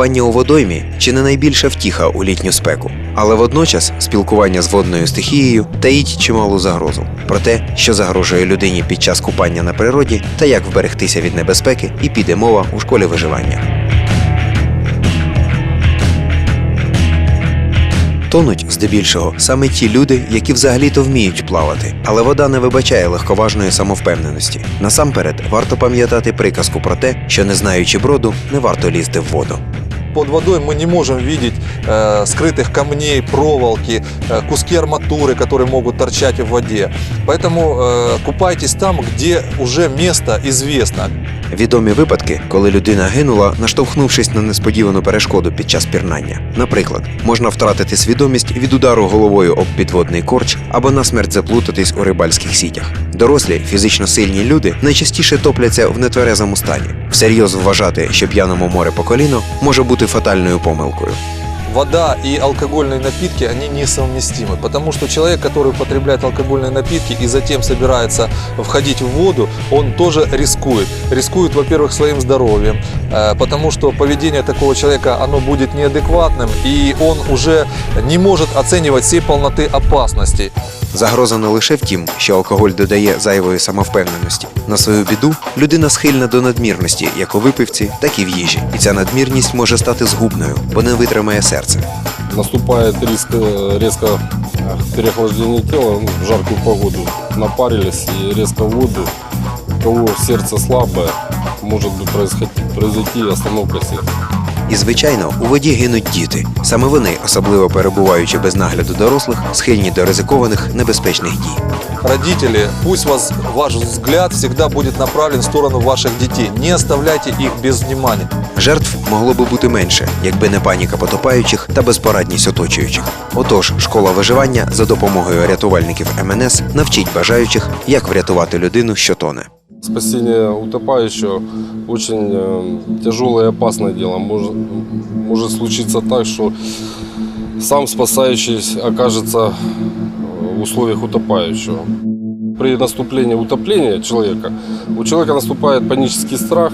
Купання у водоймі чи не найбільша втіха у літню спеку, але водночас спілкування з водною стихією таїть чималу загрозу про те, що загрожує людині під час купання на природі та як вберегтися від небезпеки, і піде мова у школі виживання. Тонуть здебільшого саме ті люди, які взагалі-то вміють плавати, але вода не вибачає легковажної самовпевненості. Насамперед, варто пам'ятати приказку про те, що не знаючи броду, не варто лізти в воду Под водой мы не можем видеть э, скрытых камней, проволоки, э, куски арматуры, которые могут торчать в воде. Поэтому э, купайтесь там, где уже место известно. Відомі випадки, коли людина гинула, наштовхнувшись на несподівану перешкоду під час пірнання. Наприклад, можна втратити свідомість від удару головою об підводний корч або насмерть заплутатись у рибальських сітях. Дорослі, фізично сильні люди найчастіше топляться в нетверезому стані. Всерйоз вважати, що п'яному море по коліно може бути фатальною помилкою. Вода и алкогольные напитки, они несовместимы, потому что человек, который употребляет алкогольные напитки и затем собирается входить в воду, он тоже рискует. Рискует, во-первых, своим здоровьем, потому что поведение такого человека, оно будет неадекватным, и он уже не может оценивать всей полноты опасностей. Загроза не лише в тім, що алкоголь додає зайвої самовпевненості. На свою біду людина схильна до надмірності як у випивці, так і в їжі. І ця надмірність може стати згубною, бо не витримає серце. Наступает риск э, резко э, переохлаждения тела ну, в жаркую погоду. Напарились и резко в воду. У кого сердце слабое, происходить, произойти остановка сердца. І, звичайно, у воді гинуть діти. Саме вони, особливо перебуваючи без нагляду дорослих, схильні до ризикованих небезпечних дій. Родители, пусть вас, ваш взгляд всегда будет направлен в сторону ваших детей. Не оставляйте их без внимания. Жертв могло би бути менше, якби не паніка потопаючих та безпорадність оточуючих. Отож, школа виживання за допомогою рятувальників МНС навчить бажаючих, як врятувати людину, що тоне. Спасение утопающего очень э, тяжелое и опасное дело. Может, может случиться так, что сам спасающий окажется в условиях утопающего. При наступлении утопления человека, у человека наступает панический страх,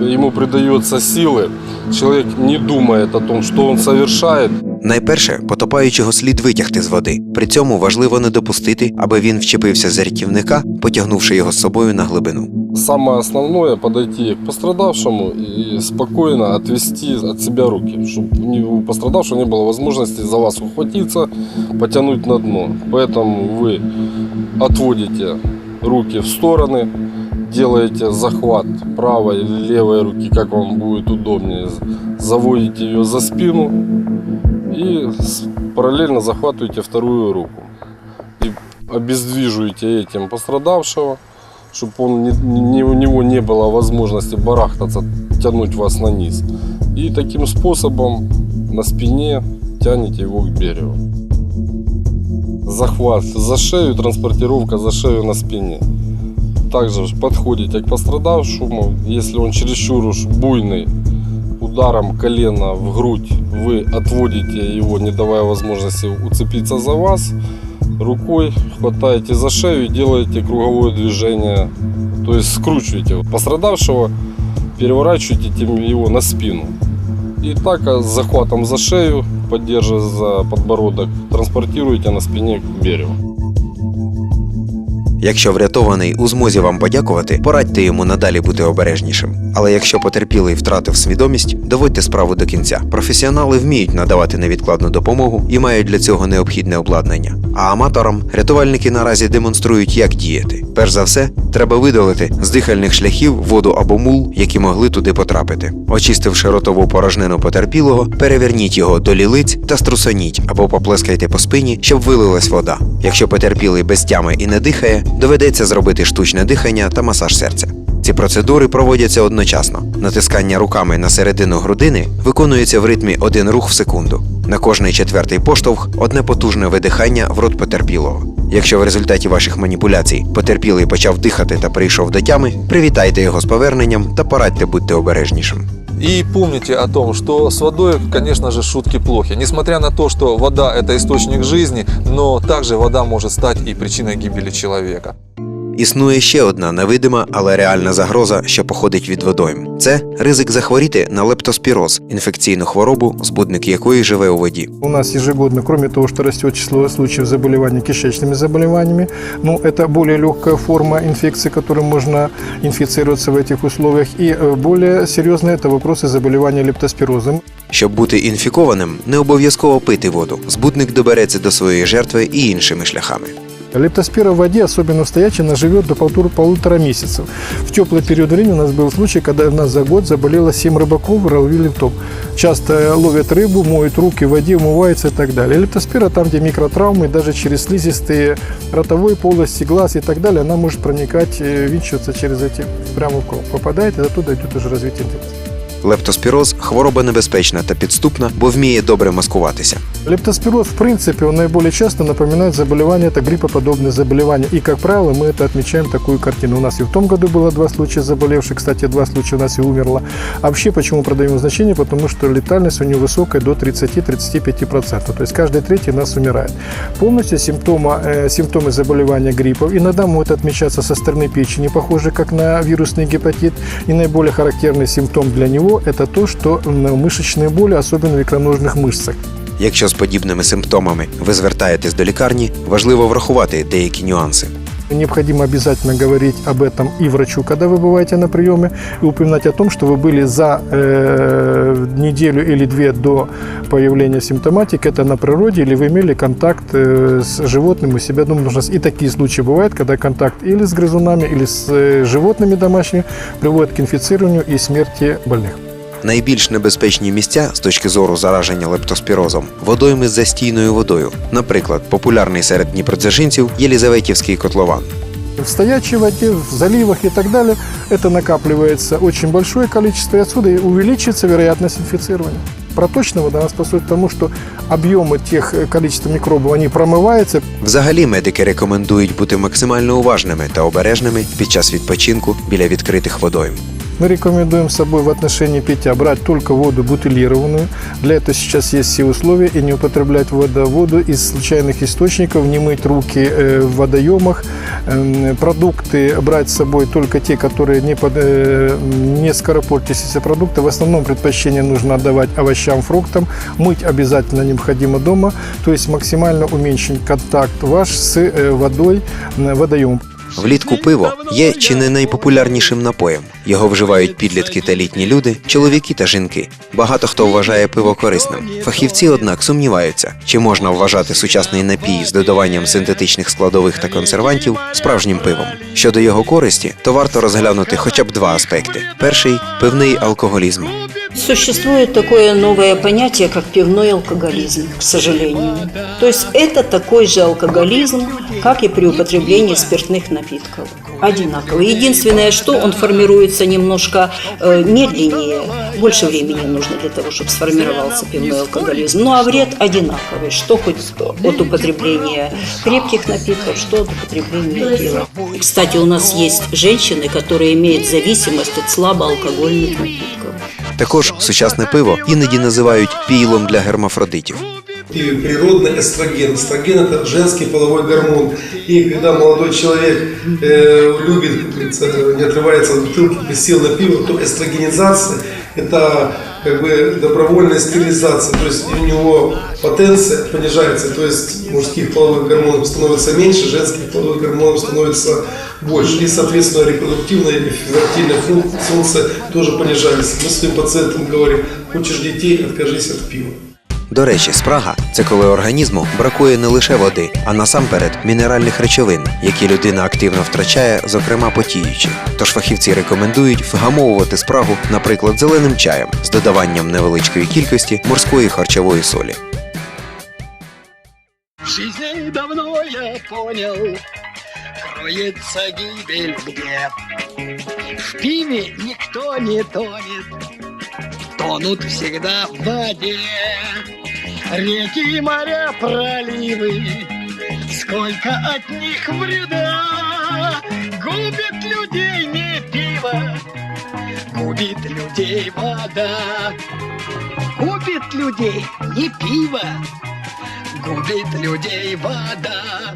ему придается силы, человек не думает о том, что он совершает, Найперше, потопаючого слід витягти з води. При цьому важливо не допустити, аби він вчепився за рятівника, потягнувши його з собою на глибину. Самое основное подойти к пострадавшему и спокойно отвести от себя руки, чтобы у пострадавшего не было возможности за вас ухватиться, потянуть на дно. Поэтому вы отводите руки в стороны, делаете захват правой или левой руки, как вам будет удобнее, заводите ее за спину и параллельно захватываете вторую руку. И обездвиживаете этим пострадавшего, чтобы он не, у него не было возможности барахтаться, тянуть вас на низ. И таким способом на спине тянете его к берегу. Захват за шею, транспортировка за шею на спине. Также подходите к пострадавшему, если он чересчур уж буйный, ударом колена в грудь вы отводите его, не давая возможности уцепиться за вас, рукой хватаете за шею и делаете круговое движение, то есть скручиваете пострадавшего, переворачиваете его на спину. И так а, с захватом за шею, поддерживая за подбородок, транспортируете на спине к берегу. Якщо врятований у змозі вам подякувати, порадьте йому надалі бути обережнішим. Але якщо потерпілий втратив свідомість, доводьте справу до кінця. Професіонали вміють надавати невідкладну допомогу і мають для цього необхідне обладнання. А аматорам рятувальники наразі демонструють, як діяти. Перш за все, треба видалити з дихальних шляхів воду або мул, які могли туди потрапити. Очистивши ротову порожнину потерпілого, переверніть його до лілиць та струсоніть або поплескайте по спині, щоб вилилась вода. Якщо потерпілий без тями і не дихає, доведеться зробити штучне дихання та масаж серця. Ці процедури проводяться одночасно. Натискання руками на середину грудини виконується в ритмі один рух в секунду. На кожний четвертий поштовх одне потужне видихання в рот потерпілого. Якщо в результаті ваших маніпуляцій потерпілий почав дихати та прийшов до тями, привітайте його з поверненням та порадьте будьте обережнішим. И помните о том, что с водой, конечно же, шутки плохи. Несмотря на то, что вода – это источник жизни, но также вода может стать и причиной гибели человека. Існує ще одна невидима, але реальна загроза, що походить від водойм. Це ризик захворіти на лептоспіроз, інфекційну хворобу, збудник якої живе у воді. У нас ежегодно, кроме того, что растет число случаев заболеваний кишечными заболеваниями, ну, это более легкая форма инфекции, которой можно инфицироваться в этих условиях, и э, более серьезные это вопросы заболевания лептоспирозом. Щоб бути інфікованим, не обов'язково пити воду. Збудник добереться до своєї жертви і іншими шляхами. Лептоспира в воде, особенно в стоячей, она живет до полтора, полутора месяцев. В теплый период времени у нас был случай, когда у нас за год заболело 7 рыбаков, ловили топ. Часто ловят рыбу, моют руки в воде, умываются и так далее. Лептоспира там, где микротравмы, даже через слизистые ротовой полости, глаз и так далее, она может проникать, э, винчиваться через эти прямо в кровь. Попадает, и оттуда идет уже развитие инфекции. Лептоспіроз хвороба небезпечна та підступна, бо вміє добре маскуватися. Лептоспироз, в принципе, он наиболее часто напоминает заболевание, это гриппоподобное заболевание. И, как правило, мы это отмечаем такую картину. У нас и в том году было два случая заболевших, кстати, два случая у нас и умерло. А вообще, почему продаем значение? Потому что летальность у него высокая до 30-35%. То есть каждый третий у нас умирает. Полностью симптома, э, симптомы заболевания гриппов иногда могут отмечаться со стороны печени, похожие как на вирусный гепатит. И наиболее характерный симптом для него – это то, что м, мышечные боли, особенно в икроножных мышцах. Якщо з подібними симптомами ви звертаєтесь до лікарні, важливо врахувати деякі нюанси. Необходимо обязательно говорить об этом и врачу, когда вы бываете на приеме, и упоминать о том, что вы были за э, неделю или две до появления симптоматики, это на природе, или вы имели контакт э, с животным у себя дома. Потому что И такие случаи бывают, когда контакт или с грызунами, или с э, животными домашними приводит к инфицированию и смерти больных. Найбільш небезпечні місця з точки зору зараження лептоспірозом водойми з застійною водою. Наприклад, популярний серед дніпродзержинців Єлізаветівський котлован. В стоячей воде, в заливах и так далее это накапливается очень большое количество, и отсюда и увеличивается вероятность инфицирования. Проточная вода она способствует тому, что объемы тех э, количества микробов, они промываются, Взагалі медики рекомендують бути максимально уважними та обережними під час відпочинку біля відкритих водойм. Мы рекомендуем с собой в отношении питья брать только воду бутылированную. Для этого сейчас есть все условия и не употреблять воду, воду из случайных источников, не мыть руки э, в водоемах. Эм, Продукты брать с собой только те, которые не, под, э, не скоропортящиеся продукты. В основном предпочтение нужно отдавать овощам, фруктам. Мыть обязательно необходимо дома. То есть максимально уменьшить контакт ваш с э, водой, э, водоемом. Влітку пиво є чи не найпопулярнішим напоєм. Його вживають підлітки та літні люди, чоловіки та жінки. Багато хто вважає пиво корисним. Фахівці, однак, сумніваються, чи можна вважати сучасний напій з додаванням синтетичних складових та консервантів справжнім пивом. Щодо його користі, то варто розглянути хоча б два аспекти: перший пивний алкоголізм. Существует такое новое понятие, как пивной алкоголизм, к сожалению. То есть это такой же алкоголизм, как и при употреблении спиртных напитков. Одинаковый. Единственное, что он формируется немножко э, медленнее, больше времени нужно для того, чтобы сформировался пивной алкоголизм. Ну а вред одинаковый, что хоть от употребления крепких напитков, что от употребления пива. Кстати, у нас есть женщины, которые имеют зависимость от слабоалкогольных напитков. Також сучасне пиво іноді називають пійлом для гермафродитів. Природный эстроген. Эстроген – это женский половой гормон. И когда молодой человек э, любит, не отрывается от бутылки, присел на пиво, то эстрогенизация – это как бы добровольная стерилизация. То есть у него потенция понижается, то есть мужских половых гормонов становится меньше, женских половых гормонов становится больше. И, соответственно, репродуктивная или фун- функция тоже понижается. Мы своим пациентам говорим, хочешь детей, откажись от пива. До речі, спрага це коли організму бракує не лише води, а насамперед мінеральних речовин, які людина активно втрачає, зокрема потіючи. Тож фахівці рекомендують вгамовувати спрагу, наприклад, зеленим чаєм з додаванням невеличкої кількості морської харчової солі. В жизни кроется гибель где. В пиве никто не тонет, тонут всегда в воде. Реки, моря, проливы, сколько от них вреда. Губит людей не пиво, губит людей вода. Губит людей не пиво, губит людей вода.